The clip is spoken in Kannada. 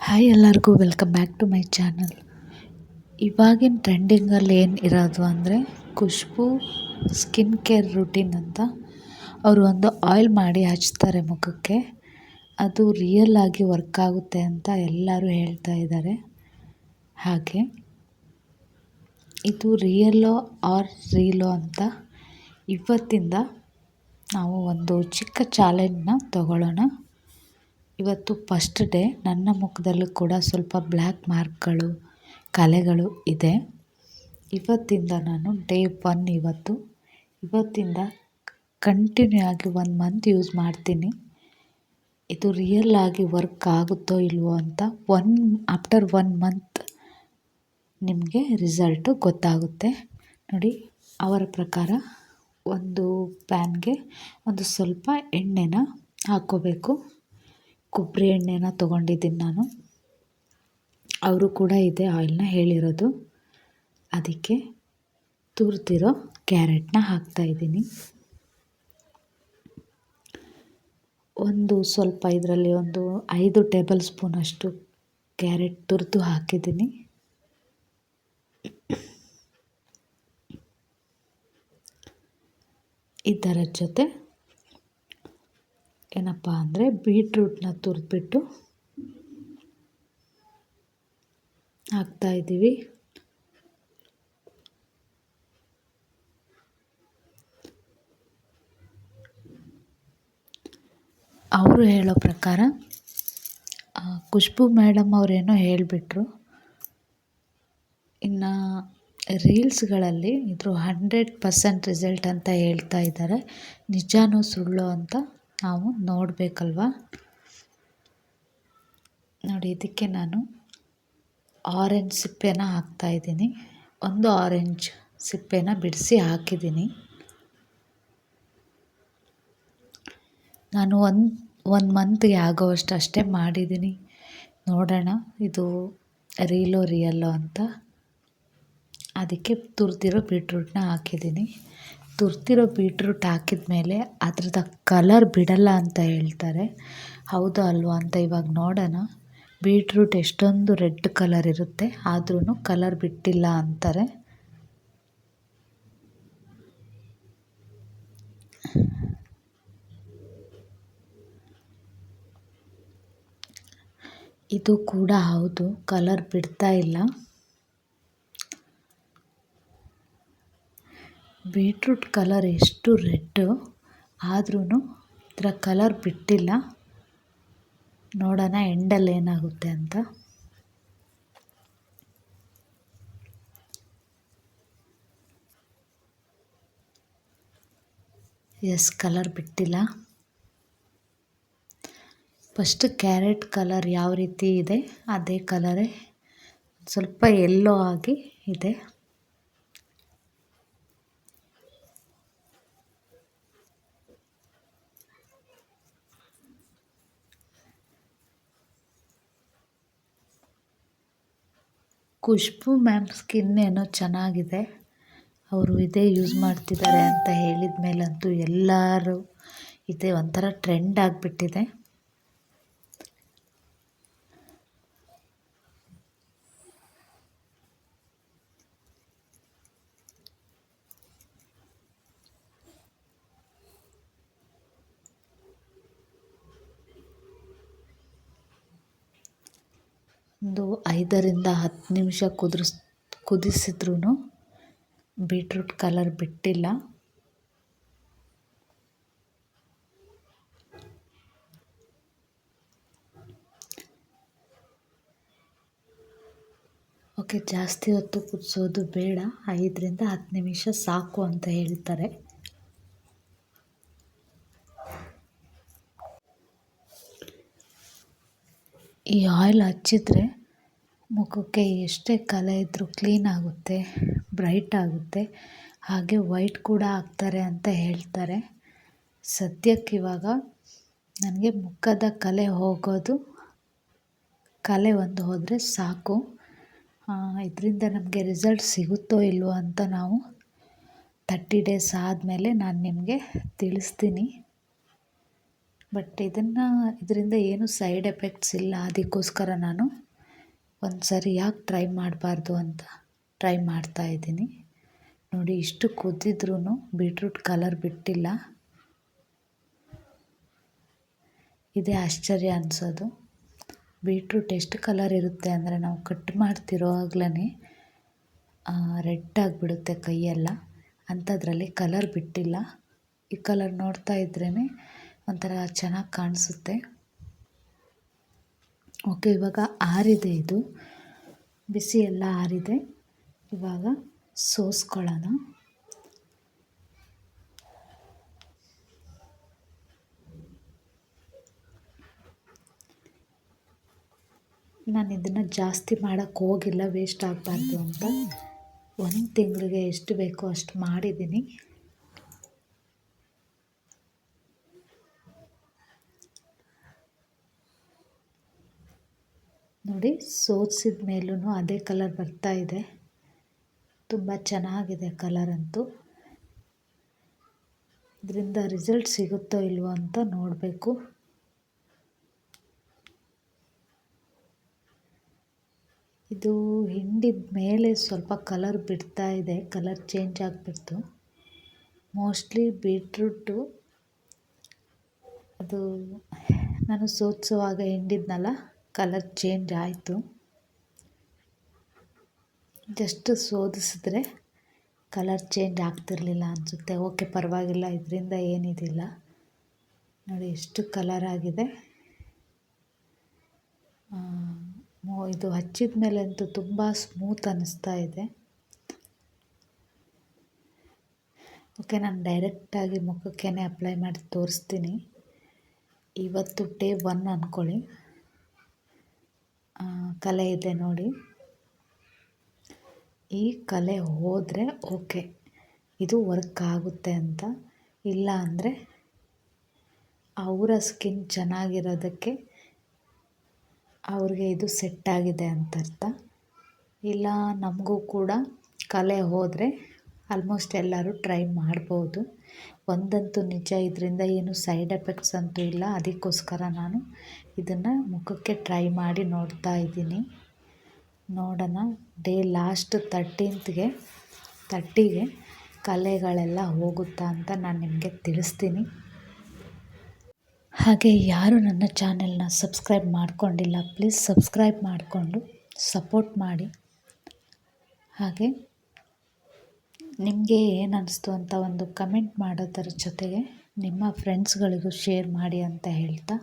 ಹಾಯ್ ಎಲ್ಲರಿಗೂ, welcome back to my channel. ಇವಾಗಿನ ಟ್ರೆಂಡಿಂಗಲ್ಲಿ ಏನು ಇರೋದು ಅಂದರೆ ಖುಷ್ಬು ಸ್ಕಿನ್ ಕೇರ್ ರುಟೀನ್ ಅಂತ. ಅವರು ಒಂದು ಆಯಿಲ್ ಮಾಡಿ ಹಚ್ತಾರೆ ಮುಖಕ್ಕೆ. ಅದು ರಿಯಲ್ ಆಗಿ ವರ್ಕ್ ಆಗುತ್ತೆ ಅಂತ ಎಲ್ಲರೂ ಹೇಳ್ತಾ ಇದ್ದಾರೆ ಹಾಗೆ ಇದು ರಿಯಲ್ಲೋ ಆರ್ ರೀಲೋ ಅಂತ ಇವತ್ತಿಂದ ನಾವು ಒಂದು ಚಿಕ್ಕ ಚಾಲೆಂಜನ್ನ ತಗೊಳ್ಳೋಣ ಇವತ್ತು ಫಸ್ಟ್ ಡೇ ನನ್ನ ಮುಖದಲ್ಲೂ ಕೂಡ ಸ್ವಲ್ಪ ಬ್ಲ್ಯಾಕ್ ಮಾರ್ಕ್ಗಳು ಕಲೆಗಳು ಇದೆ. ಇವತ್ತಿಂದ ನಾನು ಡೇ ಒನ್ ಇವತ್ತು. ಇವತ್ತಿಂದ ಕಂಟಿನ್ಯೂ ಆಗಿ ಒನ್ ಮಂತ್ ಯೂಸ್ ಮಾಡ್ತೀನಿ. ಇದು ರಿಯಲ್ ಆಗಿ ವರ್ಕ್ ಆಗುತ್ತೋ ಇಲ್ವೋ ಅಂತ ಒನ್ ಆಫ್ಟರ್ ಒನ್ ಮಂತ್ ನಿಮಗೆ ರಿಸಲ್ಟು ಗೊತ್ತಾಗುತ್ತೆ. ನೋಡಿ, ಅವರ ಪ್ರಕಾರ ಒಂದು ಪ್ಯಾನ್ಗೆ ಒಂದು ಸ್ವಲ್ಪ ಎಣ್ಣೆನ ಹಾಕ್ಕೋಬೇಕು. ಕೊಬ್ಬರಿ ಎಣ್ಣೆನ ತೊಗೊಂಡಿದ್ದೀನಿ ನಾನು. ಅವರು ಕೂಡ ಇದೆ ಆಯಿಲ್ನ ಹೇಳಿರೋದು. ಅದಕ್ಕೆ ತುರ್ತಿರೋ ಕ್ಯಾರೆಟ್ನ ಹಾಕ್ತಾಯಿದ್ದೀನಿ ಒಂದು ಸ್ವಲ್ಪ ಇದರಲ್ಲಿ ಒಂದು ಐದು ಟೇಬಲ್ ಸ್ಪೂನಷ್ಟು ಕ್ಯಾರೆಟ್ ತುರಿದು ಹಾಕಿದ್ದೀನಿ. ಇದರ ಜೊತೆ ಏನಪ್ಪ ಅಂದರೆ ಬೀಟ್ರೂಟ್ನ ತುರಿದ್ಬಿಟ್ಟು ಹಾಕ್ತಾಯಿದ್ದೀವಿ. ಅವರು ಹೇಳೋ ಪ್ರಕಾರ ಖುಷ್ಬು ಮೇಡಮ್ ಅವರೇನೋ ಹೇಳಿಬಿಟ್ರು, ಇನ್ನು ರೀಲ್ಸ್ಗಳಲ್ಲಿ ಇದ್ರ ಹಂಡ್ರೆಡ್ ಪರ್ಸೆಂಟ್ ರಿಸಲ್ಟ್ ಅಂತ ಹೇಳ್ತಾ ಇದ್ದಾರೆ. ನಿಜಾನೋ ಸುಳ್ಳು ಅಂತ ನಾವು ನೋಡಬೇಕಲ್ವ? ನೋಡಿ, ಇದಕ್ಕೆ ನಾನು ಆರೆಂಜ್ ಸಿಪ್ಪೆನ ಹಾಕ್ತಾಯಿದ್ದೀನಿ ಒಂದು ಆರೆಂಜ್ ಸಿಪ್ಪೆನ ಬಿಡಿಸಿ ಹಾಕಿದ್ದೀನಿ. ನಾನು ಒಂದು ಒನ್ ಮಂತ್ಗೆ ಆಗೋವಷ್ಟು ಅಷ್ಟೇ ಮಾಡಿದ್ದೀನಿ. ನೋಡೋಣ, ಇದು ರೀಲೋ ರಿಯಲ್ಲೋ ಅಂತ. ಅದಕ್ಕೆ ತುರಿದಿರೋ ಬೀಟ್ರೂಟ್ನ ಹಾಕಿದ್ದೀನಿ. ತುರ್ತಿರೋ ಬೀಟ್ರೂಟ್ ಹಾಕಿದ ಮೇಲೆ ಅದ್ರದ್ದು ಕಲರ್ ಬಿಡಲ್ಲ ಅಂತ ಹೇಳ್ತಾರೆ. ಹೌದು ಅಲ್ವಾ ಅಂತ ಇವಾಗ ನೋಡೋಣ. ಬೀಟ್ರೂಟ್ ಎಷ್ಟೊಂದು ರೆಡ್ ಕಲರ್ ಇರುತ್ತೆ ಆದ್ರೂ ಕಲರ್ ಬಿಟ್ಟಿಲ್ಲ ಅಂತಾರೆ. ಇದು ಕೂಡ ಹೌದು, ಕಲರ್ ಬಿಡ್ತಾ ಇಲ್ಲ. ಬೀಟ್ರೂಟ್ ಕಲರ್ ಎಷ್ಟು ರೆಡ್ಡು? ಆದ್ರೂ ಇದರ ಕಲರ್ ಬಿಟ್ಟಿಲ್ಲ. ನೋಡೋಣ ಎಂಡಲ್ಲಿ ಏನಾಗುತ್ತೆ ಅಂತ. ಎಸ್, ಕಲರ್ ಬಿಟ್ಟಿಲ್ಲ. ಫಸ್ಟ್ ಕ್ಯಾರೆಟ್ ಕಲರ್ ಯಾವ ರೀತಿ ಇದೆ, ಅದೇ ಕಲರೇ. ಸ್ವಲ್ಪ ಎಲ್ಲೋ ಆಗಿ ಇದೆ. ಖುಷ್ಬು ಮ್ಯಾಮ್ ಸ್ಕಿನ್ ಏನೋ ಚೆನ್ನಾಗಿದೆ. ಅವರು ಇದೇ ಯೂಸ್ ಮಾಡ್ತಿದ್ದಾರೆ ಅಂತ ಹೇಳಿದ ಮೇಲಂತೂ ಎಲ್ಲರೂ ಇದೇ ಒಂಥರ ಟ್ರೆಂಡ್ ಆಗಿಬಿಟ್ಟಿದೆ. ಒಂದು ಐದರಿಂದ ಹತ್ತು ನಿಮಿಷ ಕುದಿಸ್ ಕುದಿಸಿದ್ರೂ ಬೀಟ್ರೂಟ್ ಕಲರ್ ಬಿಟ್ಟಿಲ್ಲ. ಓಕೆ, ಜಾಸ್ತಿ ಹೊತ್ತು ಕುದಿಸೋದು ಬೇಡ. ಐದರಿಂದ ಹತ್ತು ನಿಮಿಷ ಸಾಕು ಅಂತ ಹೇಳ್ತಾರೆ. ಈ ಆಯಿಲ್ ಹಚ್ಚಿದ್ರೆ ಮುಖಕ್ಕೆ ಎಷ್ಟೇ ಕಲೆ ಇದ್ದರೂ ಕ್ಲೀನ್ ಆಗುತ್ತೆ, ಬ್ರೈಟ್ ಆಗುತ್ತೆ. ಹಾಗೆ ವೈಟ್ ಕೂಡ ಆಗ್ತಾರೆ ಅಂತ ಹೇಳ್ತಾರೆ. ಸದ್ಯಕ್ಕೆ ಇವಾಗ ನನಗೆ ಮುಖದ ಕಲೆ ಹೋಗೋದು, ಕಲೆ ಒಂದು ಹೋದರೆ ಸಾಕು. ಇದರಿಂದ ನಮಗೆ ರಿಸಲ್ಟ್ ಸಿಗುತ್ತೋ ಇಲ್ವೋ ಅಂತ ನಾವು ತರ್ಟಿ ಡೇಸ್ ಆದಮೇಲೆ ನಾನು ನಿಮಗೆ ತಿಳಿಸ್ತೀನಿ. ಬಟ್ ಇದನ್ನು, ಇದರಿಂದ ಏನು ಸೈಡ್ ಎಫೆಕ್ಟ್ಸ್ ಇಲ್ಲ. ಅದಕ್ಕೋಸ್ಕರ ನಾನು ಒಂದು ಸರಿ ಯಾಕೆ ಟ್ರೈ ಮಾಡಬಾರ್ದು ಅಂತ ಟ್ರೈ ಮಾಡ್ತಾಯಿದ್ದೀನಿ ನೋಡಿ, ಇಷ್ಟು ಕುದ್ದಿದ್ರೂ ಬೀಟ್ರೂಟ್ ಕಲರ್ ಬಿಟ್ಟಿಲ್ಲ. ಇದೇ ಆಶ್ಚರ್ಯ ಅನಿಸೋದು. ಬೀಟ್ರೂಟ್ ಎಷ್ಟು ಕಲರ್ ಇರುತ್ತೆ ಅಂದರೆ ನಾವು ಕಟ್ ಮಾಡ್ತಿರೋವಾಗ್ಲೇ ರೆಡ್ ಆಗಿಬಿಡುತ್ತೆ ಕೈಯೆಲ್ಲ. ಅಂಥದ್ರಲ್ಲಿ ಕಲರ್ ಬಿಟ್ಟಿಲ್ಲ. ಈ ಕಲರ್ ನೋಡ್ತಾ ಇದ್ರೇ ಒಂಥರ ಚೆನ್ನಾಗಿ ಕಾಣಿಸುತ್ತೆ. ಓಕೆ, ಇವಾಗ ಆರಿದೆ ಇದು. ಬಿಸಿ ಎಲ್ಲ ಆರಿದೆ. ಇವಾಗ ಸೋಸ್ಕೊಳ್ಳೋಣ. ನಾನು ಇದನ್ನು ಜಾಸ್ತಿ ಮಾಡೋಕ್ಕೆ ಹೋಗಿಲ್ಲ ವೇಸ್ಟ್ ಆಗಬಾರ್ದು ಅಂತ. ಒಂದು ತಿಂಗಳಿಗೆ ಎಷ್ಟು ಬೇಕೋ ಅಷ್ಟು ಮಾಡಿದ್ದೀನಿ ನೋಡಿ ಸೋಸಿದ ಮೇಲೂ ಅದೇ ಕಲರ್ ಬರ್ತಾ ಇದೆ. ತುಂಬ ಚೆನ್ನಾಗಿದೆ ಕಲರ್ ಅಂತೂ. ಇದರಿಂದ ರಿಸಲ್ಟ್ ಸಿಗುತ್ತೋ ಇಲ್ವೋ ಅಂತ ನೋಡಬೇಕು. ಇದು ಹಿಂಡಿದ ಮೇಲೆ ಸ್ವಲ್ಪ ಕಲರ್ ಬಿಡ್ತಾ ಇದೆ. ಕಲರ್ ಚೇಂಜ್ ಆಗಿಬಿಡ್ತು. ಮೋಸ್ಟ್ಲಿ ಬೀಟ್ರೂಟು ಅದು ನಾನು ಸೋದಿಸುವಾಗ ಹಿಂಡಿದ್ನಲ್ಲ ಕಲರ್ ಚೇಂಜ್ ಆಯಿತು. ಜಸ್ಟ್ ಶೋಧಿಸಿದ್ರೆ ಕಲರ್ ಚೇಂಜ್ ಆಗ್ತಿರಲಿಲ್ಲ ಅನಿಸುತ್ತೆ. ಓಕೆ ಪರವಾಗಿಲ್ಲ, ಇದರಿಂದ ಏನಿದಿಲ್ಲ. ನೋಡಿ, ಎಷ್ಟು ಕಲರ್ ಆಗಿದೆ. ಇದು ಹಚ್ಚಿದ ಮೇಲೆ ಅಂತೂ ತುಂಬ ಸ್ಮೂತ್ ಅನ್ನಿಸ್ತಾ ಇದೆ. ಓಕೆ ನಾನು ಡೈರೆಕ್ಟಾಗಿ ಮುಖಕ್ಕೇ ಅಪ್ಲೈ ಮಾಡಿ ತೋರಿಸ್ತೀನಿ. ಇವತ್ತು ಡೇ ಒನ್ ಅಂದ್ಕೊಳ್ಳಿ ಕಲೆ ಇದೆ ನೋಡಿ. ಈ ಕಲೆ ಹೋದರೆ ಓಕೆ, ಇದು ವರ್ಕ್ ಆಗುತ್ತೆ ಅಂತ. ಇಲ್ಲ ಅಂದರೆ ಅವರ ಸ್ಕಿನ್ ಚೆನ್ನಾಗಿರೋದಕ್ಕೆ ಅವ್ರಿಗೆ ಇದು ಸೆಟ್ ಆಗಿದೆ ಅಂತ ಅರ್ಥ ಇಲ್ಲ, ನಮಗೂ ಕೂಡ ಕಲೆ ಹೋದರೆ ಆಲ್ಮೋಸ್ಟ್ ಎಲ್ಲರೂ ಟ್ರೈ ಮಾಡ್ಬೋದು. ಒಂದಂತೂ ನಿಜ, ಇದರಿಂದ ಏನು ಸೈಡ್ ಎಫೆಕ್ಟ್ಸ್ ಅಂತೂ ಇಲ್ಲ. ಅದಕ್ಕೋಸ್ಕರ ನಾನು ಇದನ್ನು ಮುಖಕ್ಕೆ ಟ್ರೈ ಮಾಡಿ ನೋಡ್ತಾ ಇದ್ದೀನಿ. ನೋಡೋಣ ಡೇ ಲಾಸ್ಟ್ ತರ್ಟೀನ್ತ್ಗೆ ತರ್ಟಿಗೆ ಕಲೆಗಳೆಲ್ಲ ಹೋಗುತ್ತಾ ಅಂತ ನಾನು ನಿಮಗೆ ತಿಳಿಸ್ತೀನಿ. ಹಾಗೆ ಯಾರು ನನ್ನ ಚಾನೆಲ್ನ ಸಬ್ಸ್ಕ್ರೈಬ್ ಮಾಡಿಕೊಂಡಿಲ್ಲ ಪ್ಲೀಸ್ ಸಬ್ಸ್ಕ್ರೈಬ್ ಮಾಡಿಕೊಂಡು ಸಪೋರ್ಟ್ ಮಾಡಿ. ಹಾಗೆ ನಿಮಗೆ ಏನು ಅಂತ ಒಂದು ಕಮೆಂಟ್ ಮಾಡೋದರ ಜೊತೆಗೆ ನಿಮ್ಮ ಫ್ರೆಂಡ್ಸ್ಗಳಿಗೂ ಶೇರ್ ಮಾಡಿ ಅಂತ ಹೇಳ್ತಾ